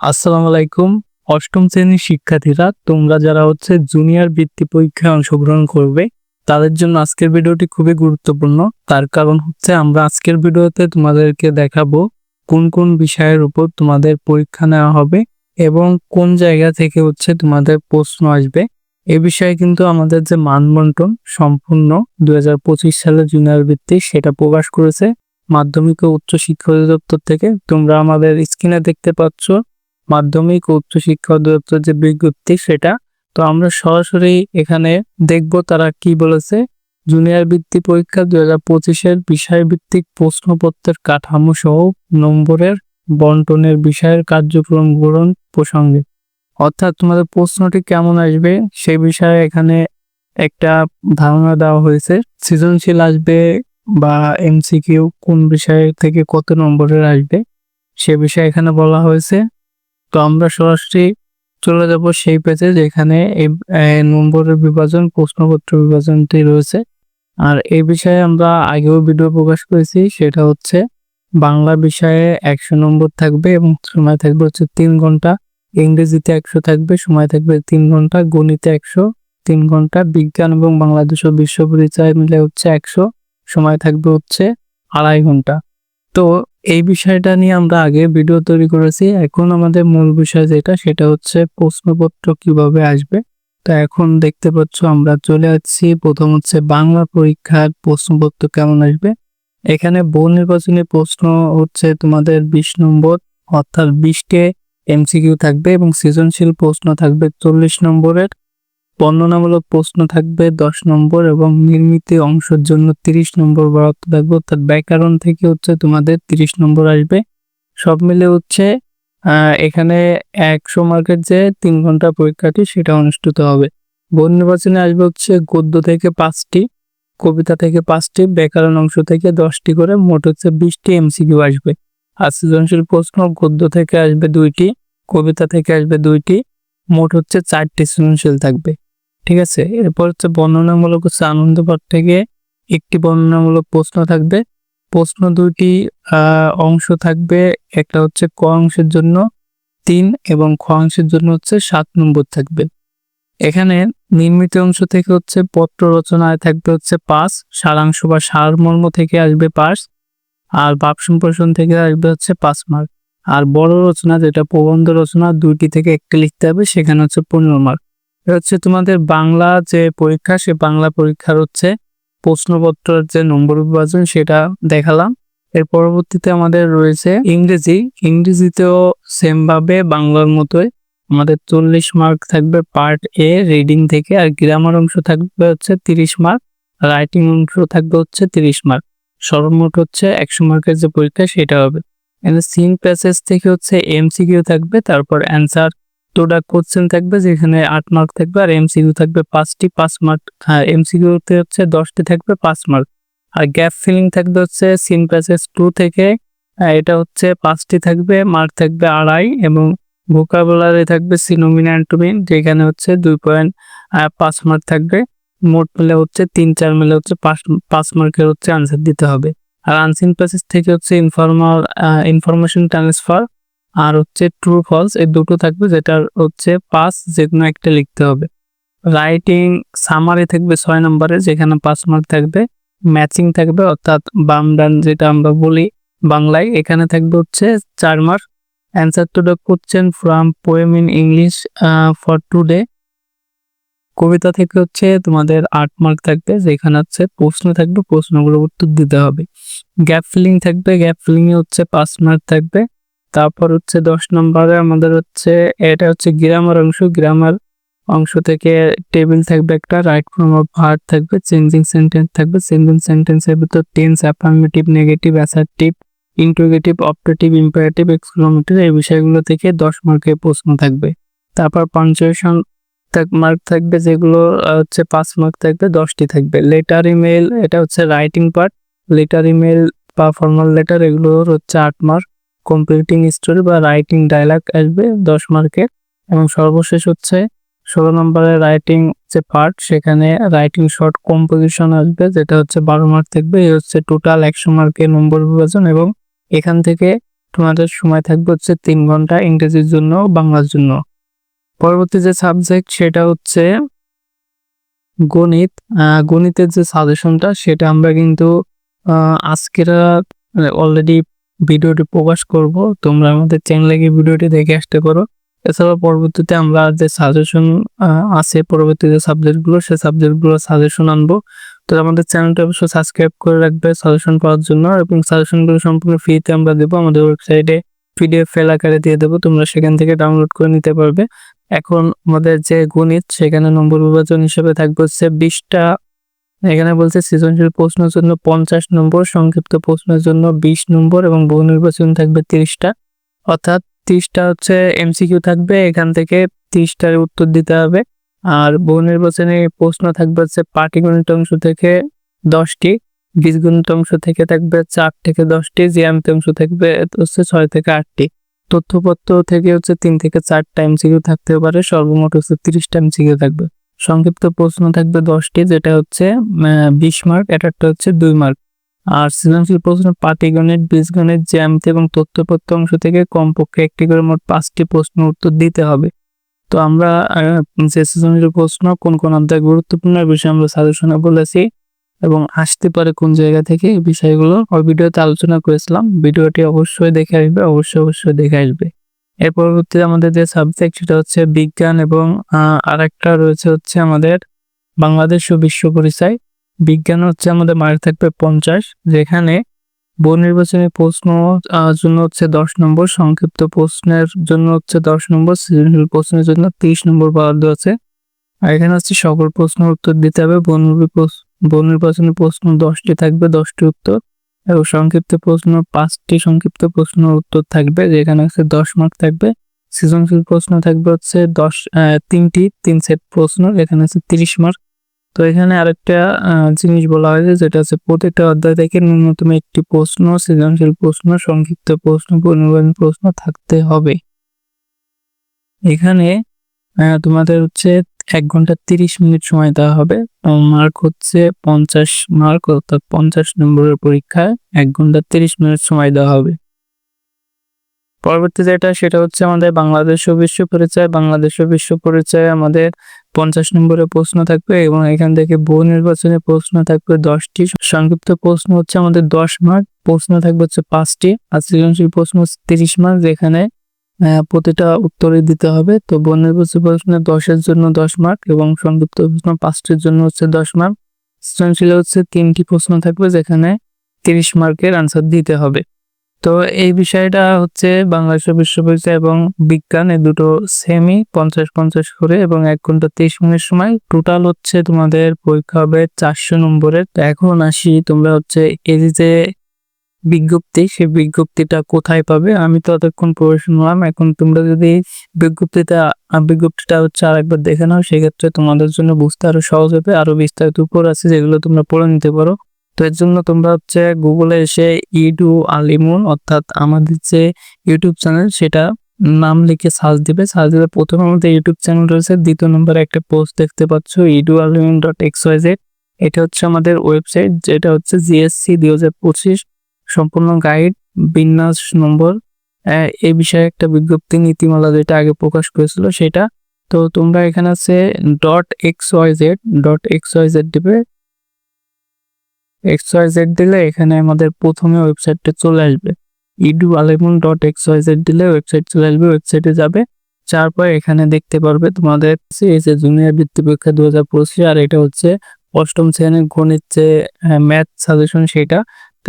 আসসালামু আলাইকুম। অষ্টম শ্রেণির শিক্ষার্থীরা, তোমরা যারা হচ্ছে জুনিয়র বৃত্তি পরীক্ষায় অংশগ্রহণ করবে, তাদের জন্য আজকের ভিডিওটি খুবই গুরুত্বপূর্ণ। তার কারণ হচ্ছে আমরা আজকের ভিডিওতে তোমাদেরকে দেখাবো কোন কোন বিষয়ের উপর তোমাদের পরীক্ষা নেওয়া হবে এবং কোন জায়গা থেকে হচ্ছে তোমাদের প্রশ্ন আসবে। এ বিষয়ে কিন্তু আমাদের যে মানবন্টন সম্পূর্ণ দুই সালে জুনিয়র বৃত্তি সেটা প্রকাশ করেছে। মাধ্যমিক ও উচ্চ শিক্ষা অধিদপ্তর থেকে তোমরা আমাদের স্ক্রিনে দেখতে পাচ্ছ। মাধ্যমিক উচ্চ শিক্ষা অধিদপ্তর যে বিজ্ঞপ্তি সেটা, তো আমরা সরাসরি এখানে দেখব তারা কি বলেছে। জুনিয়র বৃত্তি পরীক্ষা দুই হাজার পঁচিশের বিষয়ভিত্তিক প্রশ্নপত্রের কাঠামো সহ নম্বরের বন্টনের বিষয়ের কার্যক্রম গ্রহণ প্রসঙ্গে। অর্থাৎ তোমাদের প্রশ্নটি কেমন আসবে সেই বিষয়ে এখানে একটা ধারণা দেওয়া হয়েছে। সৃজনশীল আসবে বা এমসিকিউ কোন বিষয় থেকে কত নম্বরের আসবে সে বিষয়ে এখানে বলা হয়েছে। তো আমরা সরাসরি চলে যাব সেই পেজে যেখানে এই নম্বরের বিভাজন, প্রশ্নপত্র বিভাজনটি রয়েছে। আর এই বিষয়ে আমরা আগেও ভিডিও প্রকাশ করেছি, সেটা হচ্ছে বাংলা বিষয়ে একশো নম্বর থাকবে এবং সময় থাকবে হচ্ছে তিন ঘণ্টা, ইংরেজিতে একশো থাকবে, সময় থাকবে তিন ঘণ্টা, গণিতে একশো, তিন ঘণ্টা, বিজ্ঞান এবং বাংলাদেশ ও বিশ্ব পরিচয় মিলে হচ্ছে একশো, সময় থাকবে হচ্ছে আড়াই ঘণ্টা। তো এই বিষয়টা নিয়ে আমরা আগে ভিডিও তৈরি করেছি। এখন আমাদের মূল বিষয় যেটা, সেটা হচ্ছে প্রশ্নপত্র কীভাবে আসবে। তো এখন দেখতে পাচ্ছ আমরা চলে আসছি প্রথম হচ্ছে বাংলা পরীক্ষার প্রশ্নপত্র কেমন আসবে? এখানে বহু নির্বাচনী প্রশ্ন হচ্ছে তোমাদের বিশ নম্বর, অর্থাৎ বিশটে এমসিকিউ থাকবে এবং সৃজনশীল প্রশ্ন থাকবে চল্লিশ নম্বরের। বর্ণনামূলক প্রশ্ন থাকবে দশ নম্বর এবং নির্মিত অংশের জন্য তিরিশ নম্বর বরাদ্দ থাকবে। অর্থাৎ ব্যাকরণ থেকে হচ্ছে তোমাদের তিরিশ নম্বর আসবে। সব মিলে হচ্ছে এখানে একশো মার্কের যে তিন ঘণ্টা পরীক্ষাটি সেটা অনুষ্ঠিত হবে। বহু নির্বাচনে আসবে হচ্ছে গদ্য থেকে পাঁচটি, কবিতা থেকে পাঁচটি, ব্যাকরণ অংশ থেকে দশটি করে, মোট হচ্ছে বিশটি এমসিকিউ আসবে। আর সৃজনশীল প্রশ্ন, গদ্য থেকে আসবে দুইটি, কবিতা থেকে আসবে দুইটি, মোট হচ্ছে চারটি সৃজনশীল থাকবে। ঠিক আছে? এরপর হচ্ছে বর্ণনামূলক হচ্ছে আনন্দ পাঠ থেকে একটি বর্ণনামূলক প্রশ্ন থাকবে। প্রশ্ন দুইটি অংশ থাকবে। একটা হচ্ছে ক অংশের জন্য তিন এবং খ অংশের জন্য হচ্ছে সাত নম্বর থাকবে। এখানে নির্মিত অংশ থেকে হচ্ছে পত্র রচনায় থাকবে হচ্ছে পাঁচ সারাংশ বা সারমর্ম থেকে আসবে পাঁচ আর ভাব সম্প্রসারণ থেকে আসবে হচ্ছে পাঁচ মার্ক। আর বড় রচনা যেটা প্রবন্ধ রচনা, দুইটি থেকে একটি লিখতে হবে, সেখানে হচ্ছে পনেরো মার্ক। হচ্ছে তোমাদের বাংলা যে পরীক্ষা, সে বাংলা পরীক্ষার হচ্ছে প্রশ্নপত্রের যে নম্বর বিভাজন সেটা দেখালাম। এর পরবর্তীতে আমাদের রয়েছে ইংরেজি। ইংরেজিতেও সেম ভাবে বাংলার মতোই আমাদের চল্লিশ মার্ক থাকবে পার্ট এ, রিডিং থেকে, আর গ্রামার অংশ থাকবে হচ্ছে তিরিশ মার্ক, রাইটিং অংশ থাকবে হচ্ছে তিরিশ মার্ক। সর্বমোট হচ্ছে একশো মার্কের যে পরীক্ষা সেটা হবে। এখানে সিন প্যাসেজ থেকে হচ্ছে এমসিকিউ থাকবে, তারপর অ্যান্সার প্রোডাক্ট কোশ্চেন থাকবে যেখানে আট মার্ক থাকবে আর এমসিকিউ থাকবে পাঁচটি, পাঁচ মার্ক হ্যাঁ এমসিকিউতে হচ্ছে দশটি থাকবে, পাঁচ মার্ক আর গ্যাপ ফিলিং থাকবে হচ্ছে সিন প্যাসেজ টু থেকে এটা হচ্ছে পাঁচটি থাকবে মার্ক থাকবে আড়াই এবং ভোকাবুলারি থাকবে সিনোমিন অ্যান্টোমিন যেখানে হচ্ছে দুই পয়েন্ট পাঁচ মার্ক থাকবে। মোট মিলে হচ্ছে তিন, চার মিলে হচ্ছে পাঁচ পাঁচ মার্কের হচ্ছে আনসার দিতে হবে। আর আনসিন প্যাসেজ থেকে হচ্ছে ইনফরমাল ইনফরমেশন ট্রান্সফার আর হচ্ছে ট্রু ফলস এই দুটো থাকবে যেটার হচ্ছে পাস যে কোনো একটা লিখতে হবে। রাইটিং সামারি থাকবে ছয় নম্বরে, যেখানে পাঁচ মার্ক থাকবে। ম্যাচিং থাকবে, অর্থাৎ বাম ডান যেটা আমরা বলি বাংলায়, এখানে থাকবে হচ্ছে চার mark answer to the question from poem in English for today কবিতা থেকে হচ্ছে তোমাদের আট মার্ক থাকবে, যেখানে হচ্ছে প্রশ্ন থাকবে, প্রশ্নগুলোর উত্তর দিতে হবে। গ্যাপ ফিলিং থাকবে গ্যাপ ফিলিং এ হচ্ছে পাঁচ মার্ক থাকবে। তারপর হচ্ছে দশ নম্বরে আমাদের হচ্ছে, এটা হচ্ছে গ্রামার অংশ। গ্রামার অংশ থেকে টেবিল থাকবে একটা রাইট ফর্ম অফ ভার্ব থাকবে চেঞ্জিং সেন্টেন্স থাকবে। চেঞ্জিং সেন্টেন্সের ভিতর tense affirmative negative assertive interrogative optative imperative exclamatory এই বিষয়গুলো থেকে দশ মার্কের প্রশ্ন থাকবে। তারপর পাঞ্চুয়েশন মার্ক থাকবে যেগুলো হচ্ছে পাঁচ মার্ক থাকবে, দশটি থাকবে। লেটার ইমেল এটা হচ্ছে রাইটিং পার্ট লেটার ইমেল বা ফর্মাল লেটার এগুলোর হচ্ছে আট মার্ক। কম্পিউটিং স্টোরি বা রাইটিং ডায়লগ আসবে দশ মার্কের এবং সর্বশেষ হচ্ছে ষোলো নম্বরের রাইটিং যে পার্ট সেখানে রাইটিং শর্ট কম্পোজিশন আসবে, যেটা হচ্ছে বারো মার্ক থাকবে। এই হচ্ছে টোটাল একশো মার্কের নম্বর বিভাজন এবং এখান থেকে তোমাদের সময় থাকবে হচ্ছে তিন ঘণ্টা ইংরেজির জন্য, বাংলার জন্য। পরবর্তী যে সাবজেক্ট সেটা হচ্ছে গণিত। গণিতের যে সাজেশনটা সেটা আমরা কিন্তু আজকেরা অলরেডি ভিডিওটি প্রকাশ করব। তোমরা আমাদের চ্যানেলে গিয়ে ভিডিওটি দেখে আসতে পারো। এছাড়া পরবর্তীতে আমরা যে সাজেশন আছে পরবর্তী যে সাবজেক্টগুলো সেই সাবজেক্টগুলো সাজেশন আনব। তো আমাদের চ্যানেলটা অবশ্যই সাবস্ক্রাইব করে রাখবে সাজেশন পাওয়ার জন্য। এবং সাজেশনগুলো সম্পূর্ণ ফ্রিতে আমরা দেবো। আমাদের ওয়েবসাইটে পিডিএফ ফেল আকারে দিয়ে দেবো। তোমরা সেখান থেকে ডাউনলোড করে নিতে পারবে। এখন আমাদের যে গণিত, সেখানে নম্বর বিভাজন হিসেবে থাকবে হচ্ছে বিশটা এখানে বলছে সৃজনশীল প্রশ্নের জন্য পঞ্চাশ নম্বর, সংক্ষিপ্ত প্রশ্নের জন্য বিশ নম্বর এবং বহু নির্বাচন থাকবে তিরিশটা। অর্থাৎ তিরিশটা হচ্ছে এমসিকিউ থাকবে, এখান থেকে তিরিশটার উত্তর দিতে হবে। আর বহু নির্বাচনে প্রশ্ন থাকবে হচ্ছে পাটিগণিত অংশ থেকে দশটি, বীজগণিত অংশ থেকে থাকবে চার থেকে দশটি, জ্যামিতি অংশ থাকবে হচ্ছে ছয় থেকে আটটি। তথ্যপত্র থেকে হচ্ছে তিন থেকে চারটা এমসিকিউ থাকতে পারে, সর্বমোট হচ্ছে তিরিশটা এমসিকিউ থাকবে। সংক্ষিপ্ত প্রশ্ন থাকবে দশটি, যেটা হচ্ছে বিশ মার্ক এটা হচ্ছে দুই মার্ক আর সৃজনশীল প্রশ্ন পাটিগণিত বীজগণিত জ্যামিতি এবং তথ্যপত্র অংশ থেকে কমপক্ষে একটি করে মোট পাঁচটি প্রশ্ন উত্তর দিতে হবে। তো আমরা যে সৃজনশীল প্রশ্ন, কোন কোন অধ্যায় গুরুত্বপূর্ণ বিষয়ে আমরা সাজেশনে বলেছি এবং আসতে পারে কোন জায়গা থেকে এই বিষয়গুলো ভিডিওতে আলোচনা করেছিলাম। ভিডিওটি অবশ্যই দেখে আসবে, অবশ্যই অবশ্যই দেখে আসবে। এর পরবর্তীতে আমাদের যে সাবজেক্ট সেটা হচ্ছে বিজ্ঞান এবং আরেকটা রয়েছে হচ্ছে আমাদের বাংলাদেশ ও বিশ্ব পরিচয়। বিজ্ঞান হচ্ছে আমাদের মার্ক থাকবে পঞ্চাশ, যেখানে বহু নির্বাচনী প্রশ্ন জন্য হচ্ছে দশ নম্বর, সংক্ষিপ্ত প্রশ্নের জন্য হচ্ছে দশ নম্বর, সৃজনশীল প্রশ্নের জন্য তিরিশ নম্বর বরাদ্দ আছে। আর এখানে হচ্ছে সকল প্রশ্ন উত্তর দিতে হবে বহু নির্বাচনী প্রশ্ন দশটি থাকবে, দশটি উত্তর। এবং সংক্ষিপ্ত প্রশ্ন, পাঁচটি সংক্ষিপ্ত প্রশ্ন উত্তর থাকবে, যেখানে হচ্ছে দশ মার্ক থাকবে। সৃজনশীল প্রশ্ন থাকবে হচ্ছে দশ তিনটি, তিন সেট প্রশ্ন, এখানে হচ্ছে তিরিশ মার্ক তো এখানে আরেকটা জিনিস বলা হয়েছে, যেটা হচ্ছে প্রত্যেকটা অধ্যায় থেকে ন্যূনতম একটি প্রশ্ন, সৃজনশীল প্রশ্ন, সংক্ষিপ্ত প্রশ্ন পরিনির্বাচন প্রশ্ন থাকতে হবে। এখানে তোমাদের হচ্ছে এক ঘণ্টা তিরিশ মিনিট সময় দেওয়া হবে। মার্ক হচ্ছে পঞ্চাশ মার্ক অর্থাৎ পঞ্চাশ নম্বরের পরীক্ষায় এক ঘণ্টা তিরিশ মিনিট সময় দেওয়া হবে। পরবর্তী যেটা, সেটা হচ্ছে আমাদের বাংলাদেশ ও বিশ্ব পরিচয়। বাংলাদেশ ও বিশ্ব পরিচয় আমাদের পঞ্চাশ নম্বরের প্রশ্ন থাকবে এবং এখান থেকে বহু নির্বাচনে প্রশ্ন থাকবে। দশটি সংক্ষিপ্ত প্রশ্ন হচ্ছে আমাদের দশ মার্ক প্রশ্ন থাকবে হচ্ছে পাঁচটি। আর সৃজনশীল প্রশ্ন হচ্ছে তিরিশ মার্ক যেখানে প্রতিটা উত্তরে দিতে হবে। তো নির্বাচনী প্রশ্ন দশের জন্য দশ মার্ক এবং সংযুক্ত প্রশ্ন পাঁচটির জন্য হচ্ছে দশ মার্ক সৃজনশীল হচ্ছে তিনটি প্রশ্ন থাকবে যেখানে তিরিশ মার্কের আনসার দিতে হবে। তো এই বিষয়টা হচ্ছে বাংলাদেশ বিশ্ববিদ্যালয় এবং বিজ্ঞান এই দুটো সেমি পঞ্চাশ পঞ্চাশ করে এবং এক ঘণ্টা তেইশ মিনিট সময়। টোটাল হচ্ছে তোমাদের পরীক্ষা হবে চারশো নম্বরের। এখন আসি তোমরা হচ্ছে এই যে বিজ্ঞপ্তি সেই বিজ্ঞপ্তিটা কোথায় পাবে? আমি তো অতক্ষণ পড়ে শুনলাম এখন তোমরা যদি বিজ্ঞপ্তিটা বিজ্ঞপ্তিটা হচ্ছে আরেকবার দেখে নাও, সেক্ষেত্রে তোমাদের জন্য বুঝতে আরও সহজ হবে। আরও বিস্তারিত উপর আছে যেগুলো তোমরা পড়ে নিতে পারো। তো এর জন্য তোমরা হচ্ছে গুগলে এসে ইডু আলিমুন অর্থাৎ আমাদের যে ইউটিউব চ্যানেল সেটা নাম লিখে সার্চ দিবে। সার্চ দিলে প্রথমে আমাদের ইউটিউব চ্যানেল রয়েছে। দ্বিতীয় নম্বরে একটা পোস্ট দেখতে পাচ্ছ Edu Alimun dot X Y Z এটা হচ্ছে আমাদের ওয়েবসাইট যেটা হচ্ছে জিএসসি দুই হাজার পঁচিশ। সম্পূর্ণ গাইড বিন্যাস নম্বর এই বিষয়ে একটা বিজ্ঞপ্তি, নীতিমালা যেটা আগে প্রকাশ করেছিল সেটা। তো তোমরা এখানে আছে dot X Y Z dot X Y Z দিবে। এক্স ওয়াই জেড দিলে এখানে আমাদের প্রথমে ওয়েবসাইটটা চলে আসবে। Edu Alimun dot X Y Z দিলে ওয়েবসাইট চলে আসবে ওয়েবসাইটে যাবে। তারপর এখানে দেখতে পারবে তোমাদের এই যে জুনিয়র বৃত্তি পরীক্ষা দু হাজার পঁচিশ, আর এটা হচ্ছে অষ্টম শ্রেণির গণিত যে ম্যাথ সাজেশন সেটা।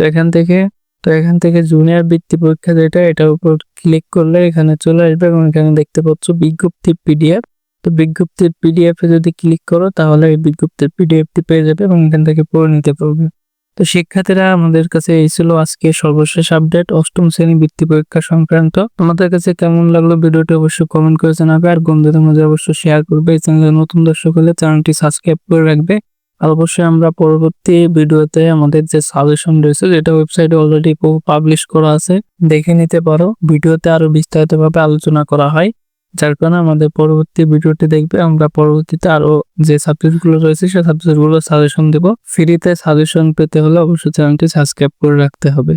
তো এখান থেকে, তো এখান থেকে জুনিয়র বৃত্তি পরীক্ষা যেটা, এটার উপর ক্লিক করলে এখানে চলে আসবে এবং এখানে দেখতে পাচ্ছ বিজ্ঞপ্তি পিডিএফ তো বিজ্ঞপ্তির পিডিএফ যদি ক্লিক করো, তাহলে এই বিজ্ঞপ্তির পিডিএফটি পেয়ে যাবে এবং এখান থেকে পড়ে নিতে পারবে। তো শিক্ষার্থীরা, আমাদের কাছে এই ছিল আজকে সর্বশেষ আপডেট অষ্টম শ্রেণি বৃত্তি পরীক্ষা সংক্রান্ত। তোমাদের কাছে কেমন লাগল ভিডিওটি অবশ্যই কমেন্ট করে জানাবে। আর বন্ধুদের মধ্যে অবশ্যই শেয়ার করবে। এই চ্যানেলে নতুন দর্শক হলে চ্যানেলটি সাবস্ক্রাইব করে রাখবে। অবশ্যই আমরা পরবর্তী ভিডিওতে আমাদের যে সাজেশন রয়েছে, যেটা ওয়েবসাইটে অলরেডি পাবলিশ করা আছে, দেখে নিতে পারো। ভিডিওতে আরও বিস্তারিতভাবে আলোচনা করা হয়। যার কারণে আমাদের পরবর্তী ভিডিওটি দেখবে। আমরা পরবর্তীতে আরও যে সাবজেক্টগুলো রয়েছে, সেই সাবজেক্টগুলো সাজেশন দেব। ফ্রিতে সাজেশন পেতে হলে অবশ্যই চ্যানেলটি সাবস্ক্রাইব করে রাখতে হবে।